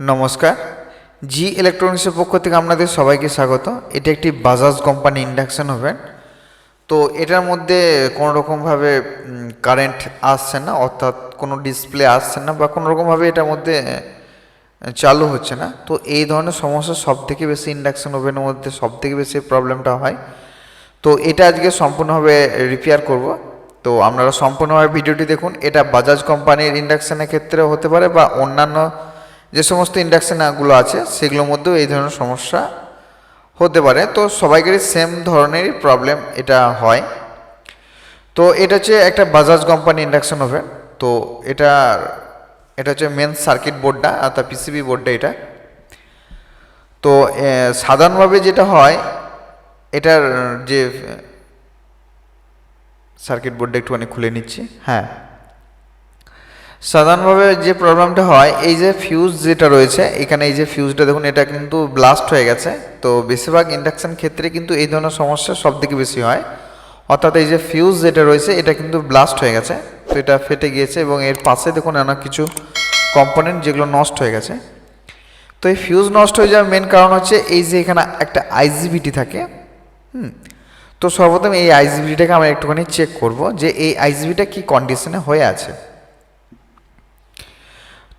নমস্কার। জি ইলেকট্রনিক্সের পক্ষ থেকে আপনাদের সবাইকে স্বাগত। এটা একটি বাজাজ কোম্পানি ইন্ডাকশন ওভেন। তো এটার মধ্যে কোনো রকমভাবে কারেন্ট আসছে না, অর্থাৎ কোনো ডিসপ্লে আসছে না বা কোনো রকমভাবে এটার মধ্যে চালু হচ্ছে না। তো এই ধরনের সমস্যা সব থেকে বেশি ইন্ডাকশন ওভেনের মধ্যে সব থেকে বেশি প্রবলেমটা হয়। তো এটা আজকে সম্পূর্ণভাবে রিপেয়ার করব। তো আপনারা সম্পূর্ণভাবে ভিডিওটি দেখুন। এটা বাজাজ কোম্পানির ইন্ডাকশনের ক্ষেত্রে হতে পারে বা অন্যান্য যে সমস্ত ইন্ডাকশানগুলো আছে, সেগুলোর মধ্যেও এই ধরনের সমস্যা হতে পারে। তো সবাইকারই সেম ধরনেরই প্রবলেম এটা হয়। তো এটা হচ্ছে একটা বাজাজ কোম্পানি ইন্ডাকশন ওভেন তো এটা এটা হচ্ছে মেন সার্কিট বোর্ডটা অর্থাৎ পিসিবি বোর্ডটা এটা। তো সাধারণভাবে যেটা হয়, এটার যে সার্কিট বোর্ডটা একটুখানি খুলে নিচ্ছি। হ্যাঁ। সাধারণভাবে যে প্রবলেমটা হয়, এই যে ফিউজ যেটা রয়েছে, এখানে এই যে ফিউজটা দেখুন, এটা কিন্তু ব্লাস্ট হয়ে গেছে। তো বেশিরভাগ ইন্ডাকশান ক্ষেত্রে কিন্তু এই ধরনের সমস্যা সব থেকে বেশি হয়। অর্থাৎ এই যে ফিউজ যেটা রয়েছে, এটা কিন্তু ব্লাস্ট হয়ে গেছে। তো এটা ফেটে গিয়েছে এবং এর পাশে দেখুন অনেক কিছু কম্পোনেন্ট যেগুলো নষ্ট হয়ে গেছে। তো এই ফিউজ নষ্ট হয়ে যাওয়ার মেন কারণ হচ্ছে, এই যে এখানে একটা আইজিবিটি থাকে, হুম? তো সর্বপ্রথম এই আইজিবিটিটাকে আমরা একটুখানি চেক করব যে এই আইজিবিটা কি কন্ডিশনে হয়ে আছে।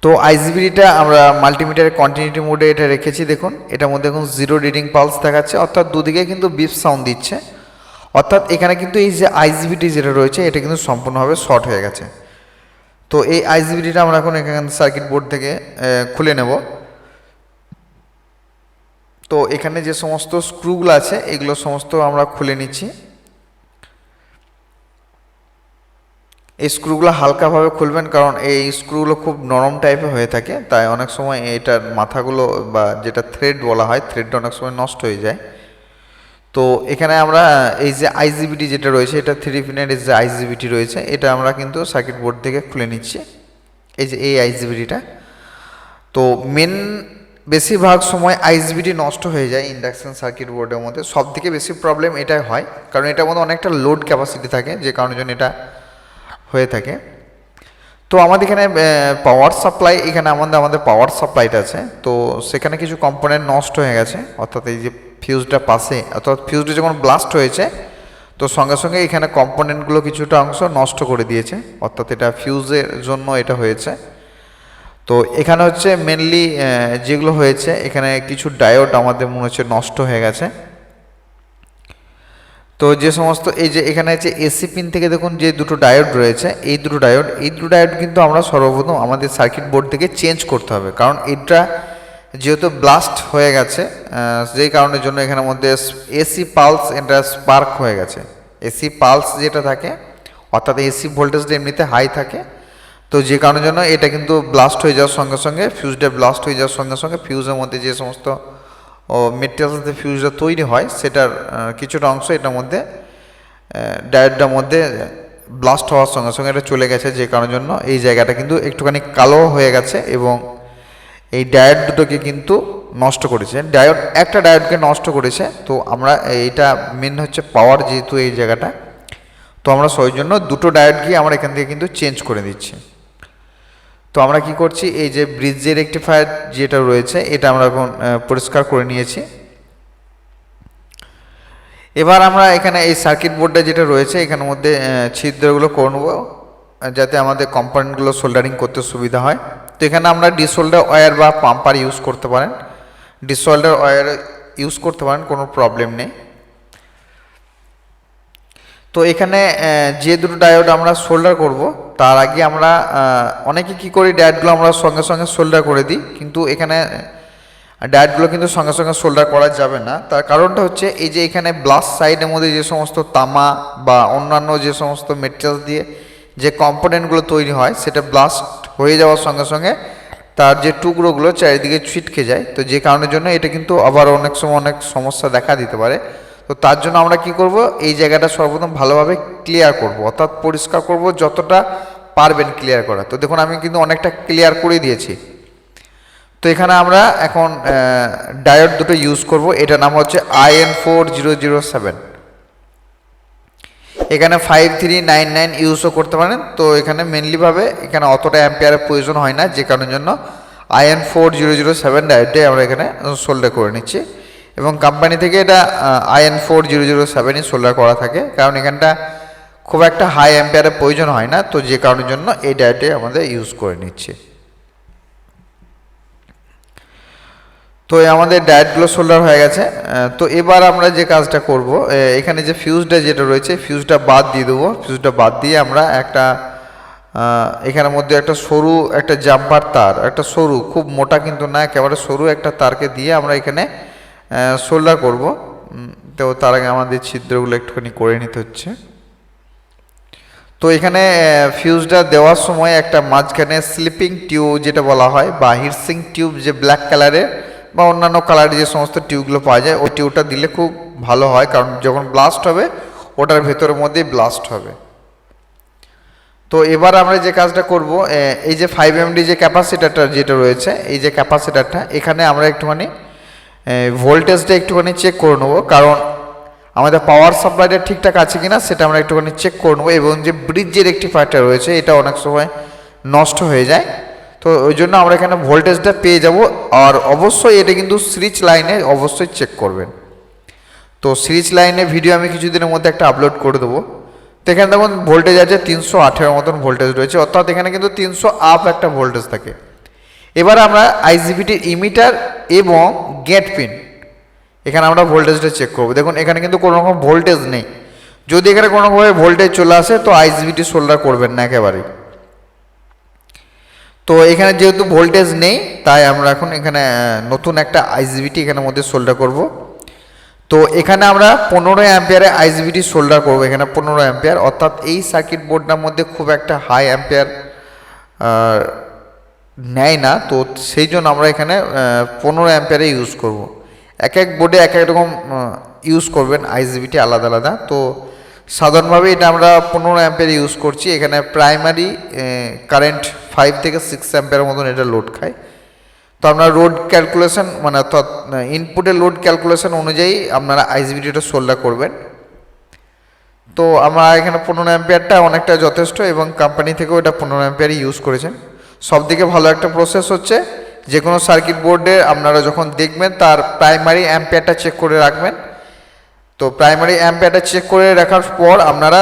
তো আইজিবিটা আমরা মাল্টিমিটারের কন্টিনিউটি মোডে এটা রেখেছি, দেখুন। এটার মধ্যে এখন জিরো রিডিং পালস দেখাচ্ছে, অর্থাৎ দুদিকে কিন্তু বিপ সাউন্ড দিচ্ছে। অর্থাৎ এখানে কিন্তু এই যে আইজিবিটি যেটা রয়েছে, এটা কিন্তু সম্পূর্ণভাবে শর্ট হয়ে গেছে। তো এই আইজিবিটিটা আমরা এখন এখানে সার্কিট বোর্ড থেকে খুলে নেব। তো এখানে যে সমস্ত স্ক্রুগুলো আছে, এগুলো সমস্ত আমরা খুলে নিচ্ছি। এই স্ক্রুগুলো হালকাভাবে খুলবেন, কারণ এই স্ক্রুগুলো খুব নরম টাইপের হয়ে থাকে, তাই অনেক সময় এটার মাথাগুলো বা যেটা থ্রেড বলা হয় থ্রেডটা অনেক সময় নষ্ট হয়ে যায়। তো এখানে আমরা এই যে আইজিবিটি যেটা রয়েছে, এটা থ্রি পিনের যে আইজিবিটি রয়েছে, এটা আমরা কিন্তু সার্কিট বোর্ড থেকে খুলে নিচ্ছি, এই যে এই আইজিবিটিটা তো মেন বেশিরভাগ সময় আইজিবিটি নষ্ট হয়ে যায় ইন্ডাকশন সার্কিট বোর্ডের মধ্যে সব থেকে বেশি প্রবলেম এটাই হয়, কারণ এটার মধ্যে অনেকটা লোড ক্যাপাসিটি থাকে, যে কারণের জন্য এটা হয়ে থাকে। তো আমাদের এখানে পাওয়ার সাপ্লাই এখানে আমাদের আমাদের পাওয়ার সাপ্লাইটা আছে। তো সেখানে কিছু কম্পোনেন্ট নষ্ট হয়ে গেছে। অর্থাৎ এই যে ফিউজটা পাশে, অর্থাৎ ফিউজটা যখন ব্লাস্ট হয়েছে, তো সঙ্গে সঙ্গে এখানে কম্পোনেন্টগুলো কিছুটা অংশ নষ্ট করে দিয়েছে। অর্থাৎ এটা ফিউজের জন্য এটা হয়েছে। তো এখানে হচ্ছে মেনলি যেগুলো হয়েছে, এখানে কিছু ডায়োড আমাদের মনে হচ্ছে নষ্ট হয়ে গেছে। তো যে সমস্ত, এই যে এখানে আছে এসি পিন থেকে দেখুন যে দুটো ডায়োড রয়েছে, এই দুটো ডায়োড এই দুটো ডায়োড কিন্তু আমরা সর্বপ্রথম আমাদের সার্কিট বোর্ড থেকে চেঞ্জ করতে হবে। কারণ এটা যেহেতু ব্লাস্ট হয়ে গেছে যেই কারণের জন্য এখানের মধ্যে এসি পালস এটা স্পার্ক হয়ে গেছে। এসি পালস যেটা থাকে, অর্থাৎ এসি ভোল্টেজটা এমনিতে হাই থাকে, তো যে কারণের জন্য এটা কিন্তু ব্লাস্ট হয়ে যাওয়ার সঙ্গে সঙ্গে ফিউজটা ব্লাস্ট হয়ে যাওয়ার সঙ্গে সঙ্গে ফিউজের মধ্যে যে সমস্ত ও মেটেরিয়ালস দিয়ে ফিউজটা তৈরি হয়, সেটার কিছুটা অংশ এটার মধ্যে ডায়েটটার মধ্যে ব্লাস্ট হওয়ার সঙ্গে সঙ্গে এটা চলে গেছে যে কারণের জন্য। এই জায়গাটা কিন্তু একটুখানি কালো হয়ে গেছে এবং এই ডায়েট দুটোকে কিন্তু নষ্ট করেছে। ডায়োড একটা ডায়োডকে নষ্ট করেছে, তো আমরা এইটা মেন হচ্ছে পাওয়ার যেহেতু এই জায়গাটা, তো আমরা সেই জন্য দুটো ডায়েট গিয়ে আমরা এখান থেকে কিন্তু চেঞ্জ করে দিচ্ছি। তো আমরা কি করছি? এই যে ব্রিজের রেক্টিফায়ার যেটা রয়েছে, এটা আমরা এখন পরিষ্কার করে নিয়েছি। এবার আমরা এখানে এই সার্কিট বোর্ডটা যেটা রয়েছে, এখানের মধ্যে ছিদ্রগুলো করে নেব যাতে আমাদের কম্পোনেন্টগুলো সোল্ডারিং করতে সুবিধা হয়। তো এখানে আমরা ডিসোল্ডার ওয়্যার বা পাম্পার ইউজ করতে পারেন। ডিসোল্ডার ওয়্যার ইউজ করতে পারেন, কোনো প্রবলেম নেই। তো এখানে যে দুটো ডায়োড আমরা সোল্ডার করব, তার আগে আমরা অনেকে কি করি ডায়োডগুলো আমরা সঙ্গে সঙ্গে সোল্ডার করে দিই, কিন্তু এখানে ডায়োডগুলো কিন্তু সঙ্গে সঙ্গে সোল্ডার করা যাবে না। তার কারণটা হচ্ছে, এই যে এখানে ব্লাস সাইডের মধ্যে যে সমস্ত তামা বা অন্যান্য যে সমস্ত মেটেরিয়ালস দিয়ে যে কম্পোনেন্টগুলো তৈরি হয়, সেটা ব্লাস্ট হয়ে যাওয়ার সঙ্গে সঙ্গে তার যে টুকরোগুলো চারিদিকে ছিটকে যায়। তো যে কারণের জন্য এটা কিন্তু আবার অনেক সময় অনেক সমস্যা দেখা দিতে পারে। তো তার জন্য আমরা কি করব? এই জায়গাটা সর্বপ্রথম ভালোভাবে ক্লিয়ার করব। অর্থাৎ পরিষ্কার করব যতটা পারবেন ক্লিয়ার করা। তো দেখুন, আমি কিন্তু অনেকটা ক্লিয়ার করে দিয়েছি। তো এখানে আমরা এখন ডায়োড দুটো ইউজ করব। এটা নাম হচ্ছে IN four zero zero seven এখানে ফাইভ থ্রি নাইন নাইন ইউজও করতে পারেন। তো এখানে মেনলিভাবে এখানে অতটা অ্যাম্পিয়ারের প্রয়োজন হয় না, যে কারণের জন্য IN four zero zero seven ডায়োডে আমরা এখানে সোল্ডে করে নিচ্ছি। এবং কোম্পানি থেকে এটা আইএন ফোর জিরো জিরো সেভেনই সোল্ডার করা থাকে। কারণ এখানটা খুব একটা হাই অ্যাম্পিয়ারের প্রয়োজন হয় না, তো যে কারণের জন্য এই ডায়োডে আমাদের ইউজ করে নিচ্ছে। তো আমাদের ডায়েটগুলো সোল্ডার হয়ে গেছে। তো এবার আমরা যে কাজটা করব এখানে যে ফিউজটা যেটা রয়েছে ফিউজটা বাদ দিয়ে দেবো। ফিউজটা বাদ দিয়ে আমরা একটা এখানের মধ্যে একটা সরু একটা জাম্পার তার, একটা সরু, খুব মোটা কিন্তু না, একেবারে সরু একটা তারকে দিয়ে আমরা এখানে সোল্ডার করব। তো তার আগে আমাদের ছিদ্রগুলো একটুখানি করে নিতে হচ্ছে। তো এখানে ফিউজটা দেওয়ার সময় একটা মাঝখানে স্লিপিং টিউব যেটা বলা হয় বা হিটসিং টিউব যে ব্ল্যাক কালারের বা অন্যান্য কালারের যে সমস্ত টিউবগুলো পাওয়া যায়, ওই টিউবটা দিলে খুব ভালো হয়। কারণ যখন ব্লাস্ট হবে, ওটার ভেতরের মধ্যেই ব্লাস্ট হবে। তো এবার আমরা যে কাজটা করব এই যে ফাইভ এমডি যে ক্যাপাসিটারটা যেটা রয়েছে, এই যে ক্যাপাসিটারটা এখানে আমরা একটুখানি ভোল্টেজটা একটুখানি চেক করে নেব, কারণ আমাদের পাওয়ার সাপ্লাইটা ঠিকঠাক আছে কিনা সেটা আমরা একটুখানি চেক করে নেব, এবং যে ব্রিজের একটি ফায়ারটা রয়েছে, এটা অনেক সময় নষ্ট হয়ে যায়। তো ওই জন্য আমরা এখানে ভোল্টেজটা পেয়ে যাব, আর অবশ্যই এটা কিন্তু সুইচ লাইনে অবশ্যই চেক করবেন। তো সিরিজ লাইনে ভিডিও আমি কিছুদিনের মধ্যে একটা আপলোড করে দেবো। তো এখানে দেখুন ভোল্টেজ আছে তিনশো আঠেরো মতন ভোল্টেজ রয়েছে, অর্থাৎ এখানে কিন্তু তিনশো আপ একটা ভোল্টেজ থাকে। এবার আমরা আইজিবিটির ইমিটার এবং গেট পিন এখানে আমরা ভোল্টেজটা চেক করব। দেখুন, এখানে কিন্তু কোনো রকম ভোল্টেজ নেই। যদি এখানে কোনো রকমভাবে ভোল্টেজ চলে আসে, তো আইজিবিটি সোল্ডার করবেন না একেবারেই। তো এখানে যেহেতু ভোল্টেজ নেই, তাই আমরা এখন এখানে নতুন একটা আইজিবিটি এখানের মধ্যে সোল্ডার করব। তো এখানে আমরা পনেরো অ্যাম্পিয়ারে আইজিবিটি সোল্ডার করব। এখানে পনেরো অ্যাম্পিয়ার অর্থাৎ এই সার্কিট বোর্ডটার মধ্যে খুব একটা হাই অ্যাম্পিয়ার নেয় না, তো সেই জন্য আমরা এখানে পনেরো অ্যাম্পিয়ারে ইউজ করব। এক এক বোর্ডে এক এক রকম ইউজ করবেন আইজিবিটি আলাদা আলাদা। তো সাধারণভাবে এটা আমরা পনেরো অ্যাম্পিয়ার ইউজ করছি। এখানে প্রাইমারি কারেন্ট ফাইভ থেকে সিক্স অ্যাম্পিয়ার মতন এটা লোড খায়। তো আপনারা লোড ক্যালকুলেশন মানে অর্থাৎ ইনপুটের লোড ক্যালকুলেশন অনুযায়ী আপনারা আইজিবিটিটা সোল্ডার করবেন। তো আমরা এখানে পনেরো অ্যাম্পিয়ারটা অনেকটা যথেষ্ট এবং কোম্পানি থেকেও এটা পনেরো অ্যাম্পিয়ারই ইউজ করেছেন। সব থেকে ভালো একটা প্রসেস হচ্ছে যে কোনো সার্কিট বোর্ডে আপনারা যখন দেখবেন তার প্রাইমারি অ্যাম্পিয়ারটা চেক করে রাখবেন। তো প্রাইমারি অ্যাম্পিয়ারটা চেক করে রাখার পর আপনারা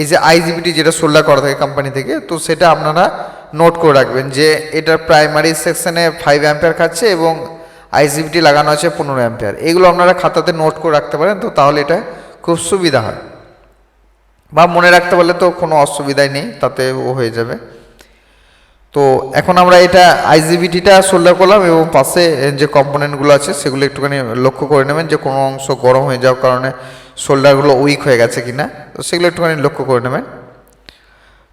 এই যে আইজিবিটি যেটা সোল্ডার করা থাকে কোম্পানি থেকে, তো সেটা আপনারা নোট করে রাখবেন যে এটার প্রাইমারি সেকশনে ফাইভ অ্যাম্পিয়ার খাচ্ছে এবং আইজিবিটি লাগানো আছে পনেরো অ্যাম্পিয়ার এগুলো আপনারা খাতাতে নোট করে রাখতে পারেন, তো তাহলে এটা খুব সুবিধা হয়। বা মনে রাখতে পারলে তো কোনো অসুবিধাই নেই, তাতে ও হয়ে যাবে। তো এখন আমরা এটা আইজিবিটিটা সোল্ডার করলাম এবং পাশে যে কম্পোনেন্টগুলো আছে সেগুলো একটুখানি লক্ষ্য করে নেবেন যে কোনো অংশ গরম হয়ে যাওয়ার কারণে সোল্ডারগুলো উইক হয়ে গেছে কিনা। তো সেগুলো একটুখানি লক্ষ্য করে নেবেন।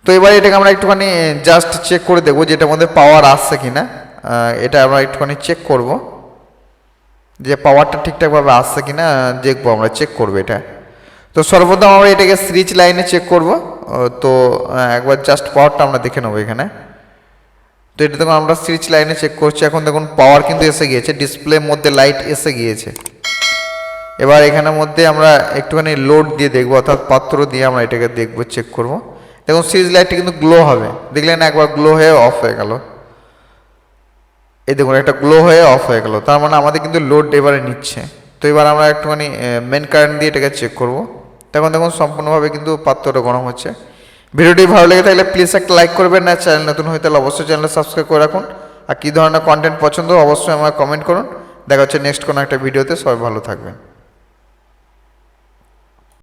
তো এবার এটাকে আমরা একটুখানি জাস্ট চেক করে দেখব যে এটার মধ্যে পাওয়ার আসছে কিনা। আহ, এটা আমরা একটুখানি চেক করব যে পাওয়ারটা ঠিকঠাকভাবে আসছে কিনা আহ, দেখব আমরা চেক করব এটা। তো সর্বপ্রথম আমরা এটাকে সিরিজ লাইনে চেক করব। তো একবার জাস্ট পাওয়ারটা আমরা দেখে নেব এখানে। তো এটা দেখুন, আমরা সিরিজ লাইনে চেক করছি। এখন দেখুন পাওয়ার কিন্তু এসে গিয়েছে ডিসপ্লের মধ্যে লাইট এসে গিয়েছে। এবার এখানের মধ্যে আমরা একটুখানি লোড দিয়ে দেখব, অর্থাৎ পাত্র দিয়ে আমরা এটাকে দেখব চেক করব। দেখুন সিরিজ লাইটটা কিন্তু গ্লো হবে। দেখলেন একবার গ্লো হয়ে অফ হয়ে গেল। এই দেখুন, একটা গ্লো হয়ে অফ হয়ে গেল। তার মানে আমাদের কিন্তু লোড এবারে নিচ্ছে। তো এবার আমরা একটুখানি মেন কারেন্ট দিয়ে এটাকে চেক করব। তখন দেখুন, সম্পূর্ণভাবে কিন্তু পাত্রটা গরম হচ্ছে। ভিডিওটি ভালো লেগে থাকলে প্লিজ একটা লাইক করবেন না চ্যানেল নতুন হয়ে তাহলে অবশ্যই চ্যানেল সাবস্ক্রাইব করে রাখুন। আর কী ধরনের কন্টেন্ট পছন্দ, অবশ্যই আমার কমেন্ট করুন। দেখা হচ্ছে নেক্সট কোনো একটা ভিডিওতে সবাই ভালো থাকবেন।